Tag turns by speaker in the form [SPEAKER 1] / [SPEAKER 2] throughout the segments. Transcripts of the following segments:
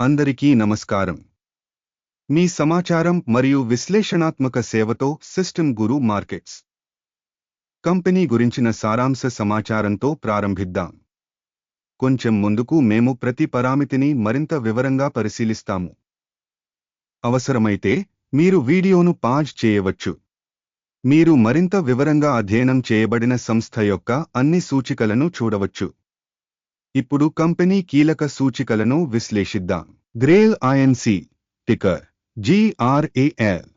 [SPEAKER 1] అందరికీ నమస్కారం. మీ సమాచారం మరియు విశ్లేషణాత్మక సేవతో సిస్టమ్ గురు మార్కెట్స్ కంపెనీ గురించిన సారాంశ సమాచారంతో ప్రారంభిద్దాం. కొంచెం ముందుకు మేము ప్రతి పరామితిని మరింత వివరంగా పరిశీలిస్తాము. అవసరమైతే మీరు వీడియోను పాజ్ చేయవచ్చు. మీరు మరింత వివరంగా అధ్యయనం చేయబడిన సంస్థ యొక్క అన్ని సూచికలను చూడవచ్చు. ఇప్పుడు కంపెనీ కీలక సూచికలను విశ్లేషిద్దాం. గ్రేల్ ఐఎన్సి టికర్ జీఆర్ఏఎల్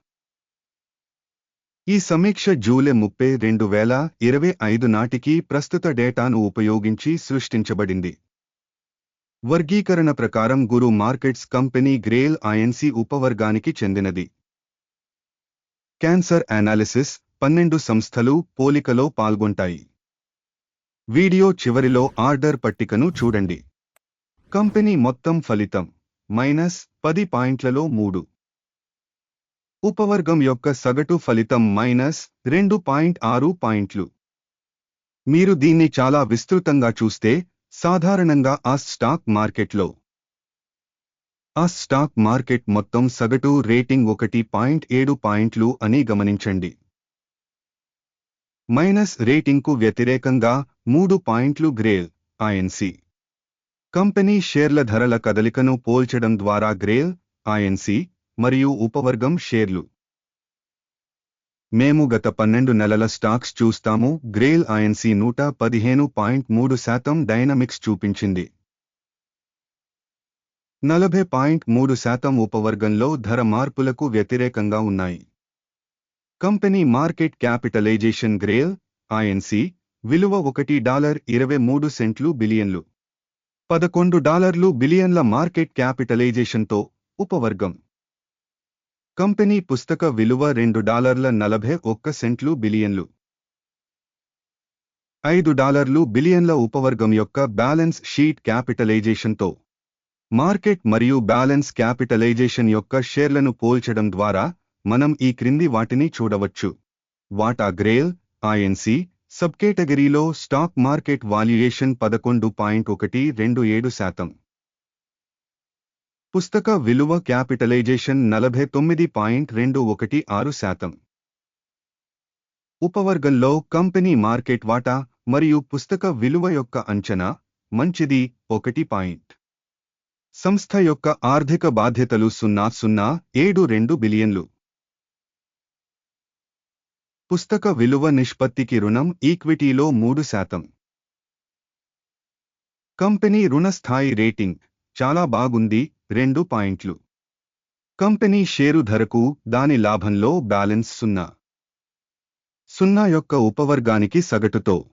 [SPEAKER 1] ఈ సమీక్ష జూలై ముప్పై రెండు వేల ఇరవై ఐదు నాటికి ప్రస్తుత డేటాను ఉపయోగించి సృష్టించబడింది. వర్గీకరణ ప్రకారం గురు markets company Grail I N C ఉపవర్గానికి చెందినది. క్యాన్సర్ అనాలిసిస్ పన్నెండు సంస్థలు పోలికలో పాల్గొంటాయి. వీడియో చివరిలో ఆర్డర్ పట్టికను చూడండి. కంపెనీ మొత్తం ఫలితం మైనస్ పది పాయింట్లలో మూడు. ఉపవర్గం యొక్క సగటు ఫలితం మైనస్ రెండు పాయింట్ ఆరు పాయింట్లు. మీరు దీన్ని చాలా విస్తృతంగా చూస్తే సాధారణంగా ఆ స్టాక్ మార్కెట్లో. ఆ స్టాక్ మార్కెట్ మొత్తం సగటు రేటింగ్ ఒకటి పాయింట్ ఏడు పాయింట్లు అని గమనించండి. మైనస్ రేటింగ్కు వ్యతిరేకంగా మూడు పాయింట్లు గ్రేల్ ఐఎన్సి కంపెనీ షేర్ల ధరల కదలికను పోల్చడం ద్వారా గ్రేల్ ఐఎన్సి మరియు ఉపవర్గం షేర్లు. మేము గత పన్నెండు నెలల స్టాక్స్ చూస్తాము. గ్రేల్ ఐఎన్సి నూట పదిహేను పాయింట్ మూడు శాతం డైనమిక్స్ చూపించింది. నలభై పాయింట్ మూడు శాతం ఉపవర్గంలో ధర మార్పులకు వ్యతిరేకంగా ఉన్నాయి. Company market capitalisation Grail I N C విలువ ఒకటి డాలర్ ఇరవై మూడు సెంట్లు బిలియన్లు. పదకొండు డాలర్లు బిలియన్ల మార్కెట్ క్యాపిటలైజేషన్తో ఉపవర్గం. కంపెనీ పుస్తక విలువ రెండు డాలర్ల నలభై ఒక్క సెంట్లు బిలియన్లు. ఐదు డాలర్లు బిలియన్ల ఉపవర్గం యొక్క బ్యాలెన్స్ షీట్ క్యాపిటలైజేషన్తో. మార్కెట్ మరియు బ్యాలెన్స్ క్యాపిటలైజేషన్ యొక్క షేర్లను పోల్చడం ద్వారా మనం ఈ క్రింది వాటిని చూడవచ్చు. వాటా గ్రేల్ ఐఎన్సి సబ్ కేటగిరీలో స్టాక్ మార్కెట్ వాల్యుయేషన్ పదకొండు పాయింట్ ఒకటి రెండు ఏడు శాతం. పుస్తక విలువ క్యాపిటలైజేషన్ నలభై తొమ్మిది పాయింట్ రెండు ఒకటి ఆరు శాతం. ఉపవర్గంలో కంపెనీ మార్కెట్ వాటా మరియు పుస్తక విలువ యొక్క అంచనా మంచిది ఒకటి పాయింట్. సంస్థ యొక్క ఆర్థిక బాధ్యతలు సున్నా సున్నా ఏడు రెండు బిలియన్లు. పుస్తక విలువ నిష్పత్తికి రుణం ఈక్విటీలో మూడు శాతం. కంపెనీ రుణ స్థాయి రేటింగ్ చాలా బాగుంది రెండు పాయింట్లు. కంపెనీ షేరు ధరకు దాని లాభంలో బ్యాలెన్స్ సున్నా. సున్నా యొక్క ఉపవర్గానికి సగటుతో.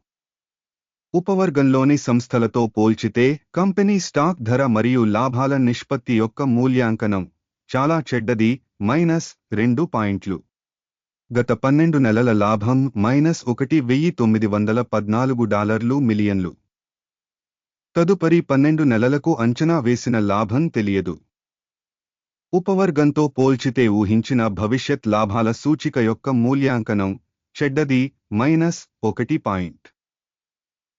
[SPEAKER 1] ఉపవర్గంలోని సంస్థలతో పోల్చితే కంపెనీ స్టాక్ ధర మరియు లాభాల నిష్పత్తి యొక్క మూల్యాంకనం చాలా చెడ్డది మైనస్ రెండు పాయింట్లు. గత పన్నెండు నెలల లాభం మైనస్ ఒకటి వెయ్యి తొమ్మిది వందల పద్నాలుగు డాలర్లు మిలియన్లు. తదుపరి పన్నెండు నెలలకు అంచనా వేసిన లాభం తెలియదు. ఉపవర్గంతో పోల్చితే ఊహించిన భవిష్యత్ లాభాల సూచిక యొక్క మూల్యాంకనం చెడ్డది మైనస్ ఒకటి పాయింట్.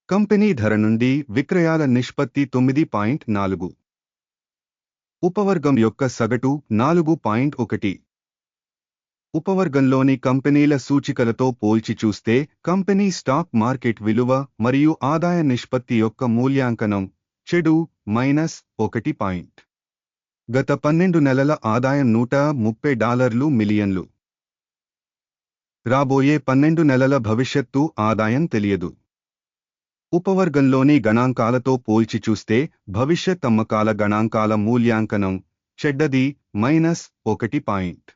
[SPEAKER 1] కంపెనీ ధర నుండి విక్రయాల నిష్పత్తి తొమ్మిది పాయింట్ నాలుగు. ఉపవర్గం యొక్క సగటు నాలుగు పాయింట్ ఒకటి. ఉపవర్గంలోని కంపెనీల సూచికలతో పోల్చి చూస్తే కంపెనీ స్టాక్ మార్కెట్ విలువ మరియు ఆదాయ నిష్పత్తి యొక్క మూల్యాంకనం చెడు మైనస్ ఒకటి పాయింట్. గత పన్నెండు నెలల ఆదాయం నూట ముప్పై డాలర్లు మిలియన్లు. రాబోయే పన్నెండు నెలల భవిష్యత్తు ఆదాయం తెలియదు. ఉపవర్గంలోని గణాంకాలతో పోల్చి చూస్తే భవిష్యత్ అమ్మకాల గణాంకాల మూల్యాంకనం చెడ్డది మైనస్ ఒకటి పాయింట్.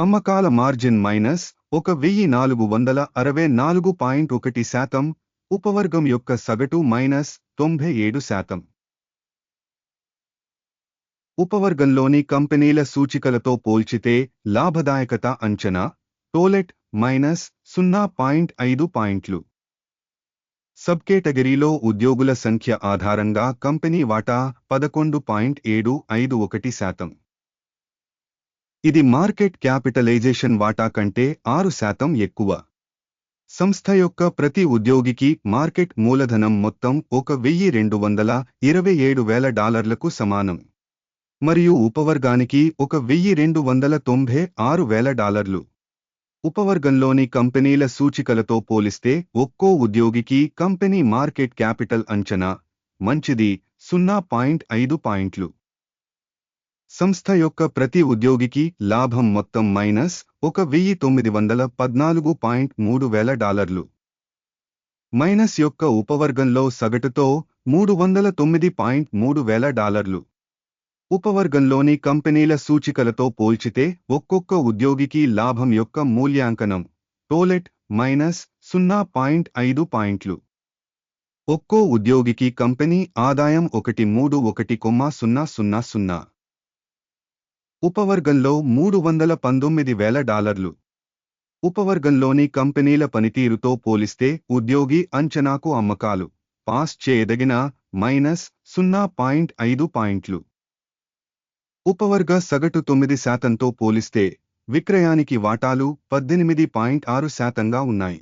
[SPEAKER 1] అమ్మకాల మార్జిన్ మైనస్ ఒక వెయ్యి నాలుగు వందల అరవై నాలుగు పాయింట్ ఒకటి శాతం ఉపవర్గం యొక్క సగటు మైనస్ తొంభై ఏడు శాతం. ఉపవర్గంలోని కంపెనీల సూచికలతో పోల్చితే లాభదాయకత అంచనా టోలెట్ మైనస్ సున్నా పాయింట్ ఐదు పాయింట్లు. సబ్ కేటగిరీలో ఉద్యోగుల సంఖ్య ఆధారంగా కంపెనీ వాటా పదకొండు పాయింట్ ఏడు ఐదు ఒకటి శాతం. ఇది మార్కెట్ క్యాపిటలైజేషన్ వాటా కంటే ఆరు శాతం ఎక్కువ. సంస్థ యొక్క ప్రతి ఉద్యోగికి మార్కెట్ మూలధనం మొత్తం ఒక వెయ్యి రెండు వందల ఇరవై ఏడు వేల డాలర్లకు సమానం. మరియు ఉపవర్గానికి ఒక వెయ్యి రెండు వందల తొంభై ఆరు వేల డాలర్లు. ఉపవర్గంలోని కంపెనీల సూచికలతో పోలిస్తే ఒక్కో ఉద్యోగికి కంపెనీ మార్కెట్ క్యాపిటల్ అంచనా మంచిది సున్నా పాయింట్ ఐదు పాయింట్లు. సంస్థ యొక్క ప్రతి ఉద్యోగికి లాభం మొత్తం మైనస్ ఒక వెయ్యి తొమ్మిది వందల పద్నాలుగు పాయింట్ మూడు వేల డాలర్లు. మైనస్ యొక్క ఉపవర్గంలో సగటుతో మూడు వందల తొమ్మిది పాయింట్ మూడు వేల డాలర్లు. ఉపవర్గంలోని కంపెనీల సూచికలతో పోల్చితే ఒక్కొక్క ఉద్యోగికి లాభం యొక్క మూల్యాంకనం టోలెట్ మైనస్ సున్నా పాయింట్ ఐదు పాయింట్లు. ఒక్కో ఉద్యోగికి కంపెనీ ఆదాయం ఒకటి మూడు ఒకటి కొమ్మ సున్నా సున్నా సున్నా. ఉపవర్గంలో మూడు వందల పంతొమ్మిది వేల డాలర్లు. ఉపవర్గంలోని కంపెనీల పనితీరుతో పోలిస్తే ఉద్యోగి అంచనాకు అమ్మకాలు పాస్ చేయదగిన మైనస్ సున్నా పాయింట్ ఐదు పాయింట్లు. ఉపవర్గ సగటు తొమ్మిది శాతంతో పోలిస్తే విక్రయానికి వాటాలు పద్దెనిమిది పాయింట్ ఆరు శాతంగా ఉన్నాయి.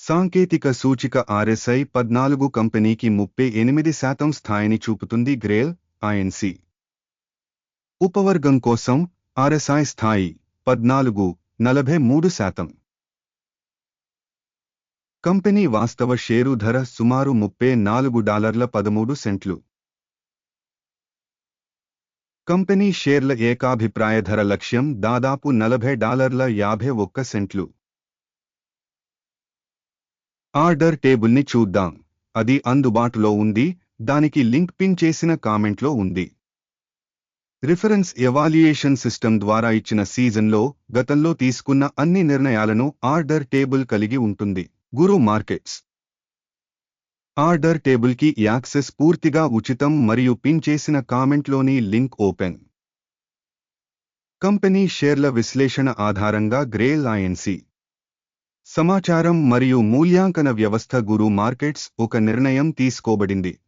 [SPEAKER 1] సాంకేతిక సూచిక ఆర్ఎస్ఐ పద్నాలుగు కంపెనీకి ముప్పై ఎనిమిది శాతం స్థాయిని చూపుతుంది గ్రేల్ ఐఎన్సీ ఉపవర్గం కోసం ఆర్ఎస్ఐ స్థాయి పద్నాలుగు నలభై మూడు శాతం. కంపెనీ వాస్తవ షేరు ధర సుమారు ముప్పై నాలుగు డాలర్ల పదమూడు సెంట్లు. కంపెనీ షేర్ల ఏకాభిప్రాయ ధర లక్ష్యం దాదాపు నలభై డాలర్ల యాభై ఒక్క సెంట్లు. ఆర్డర్ టేబుల్ని చూద్దాం. అది అందుబాటులో ఉంది. దానికి లింక్ పిన్ చేసిన కామెంట్లో ఉంది. రిఫరెన్స్ ఎవాల్యుయేషన్ సిస్టమ్ ద్వారా ఇచ్చిన సీజన్లో గతంలో తీసుకున్న అన్ని నిర్ణయాలను ఆర్డర్ టేబుల్ కలిగి ఉంటుంది. గురు మార్కెట్స్. ఆర్డర్ టేబుల్కి యాక్సెస్ పూర్తిగా ఉచితం మరియు పిన్ చేసిన కామెంట్లోని లింక్ ఓపెన్. కంపెనీ షేర్ల విశ్లేషణ ఆధారంగా గ్రేల్ ఐఎన్సీ. సమాచారం మరియు మూల్యాంకన వ్యవస్థ గురు మార్కెట్స్ ఒక నిర్ణయం తీసుకోబడింది.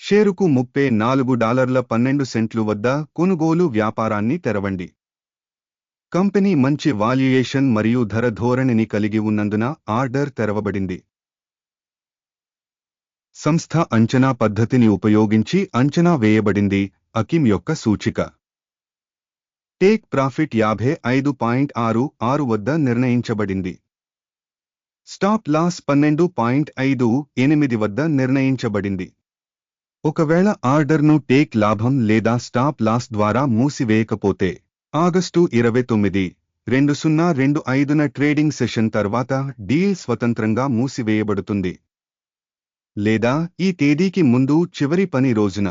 [SPEAKER 1] షేరుకు ముప్పై నాలుగు డాలర్ల పన్నెండు సెంట్లు వద్ద కొనుగోలు వ్యాపారాన్ని తెరవండి. కంపెనీ మంచి వాల్యుయేషన్ మరియు ధర ధోరణిని కలిగి ఉన్నందున ఆర్డర్ తెరవబడింది. సంస్థ అంచనా పద్ధతిని ఉపయోగించి అంచనా వేయబడింది అకిమ్ యొక్క సూచిక. టేక్ ప్రాఫిట్ యాభై ఐదు పాయింట్ ఆరు ఆరు వద్ద నిర్ణయించబడింది. స్టాప్ లాస్ పన్నెండు పాయింట్ ఐదు ఎనిమిది వద్ద నిర్ణయించబడింది. ఒకవేళ ఆర్డర్ను టేక్ లాభం లేదా స్టాప్ లాస్ ద్వారా మూసివేయకపోతే ఆగస్టు ఇరవై తొమ్మిది రెండు సున్నా రెండు ఐదున ట్రేడింగ్ సెషన్ తర్వాత డీల్ స్వతంత్రంగా మూసివేయబడుతుంది. లేదా ఈ తేదీకి ముందు చివరి పని రోజున.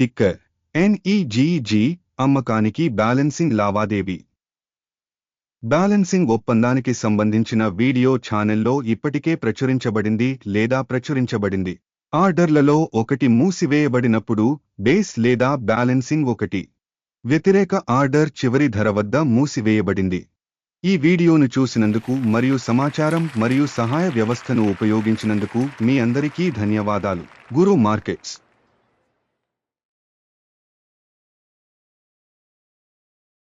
[SPEAKER 1] టిక్కర్ ఎన్ఈజీజీ అమ్మకానికి బ్యాలెన్సింగ్ లావాదేవీ. బ్యాలెన్సింగ్ ఒప్పందానికి సంబంధించిన వీడియో ఛానెల్లో ఇప్పటికే ప్రచురించబడింది లేదా ప్రచురించబడింది. ఆర్డర్లలో ఒకటి మూసివేయబడినప్పుడు బేస్ లేదా బ్యాలెన్సింగ్ ఒకటి. వ్యతిరేక ఆర్డర్ చివరి ధర వద్ద మూసివేయబడింది. ఈ వీడియోను చూసినందుకు మరియు సమాచారం మరియు సహాయ వ్యవస్థను ఉపయోగించినందుకు మీ అందరికీ ధన్యవాదాలు. గురు మార్కెట్స్.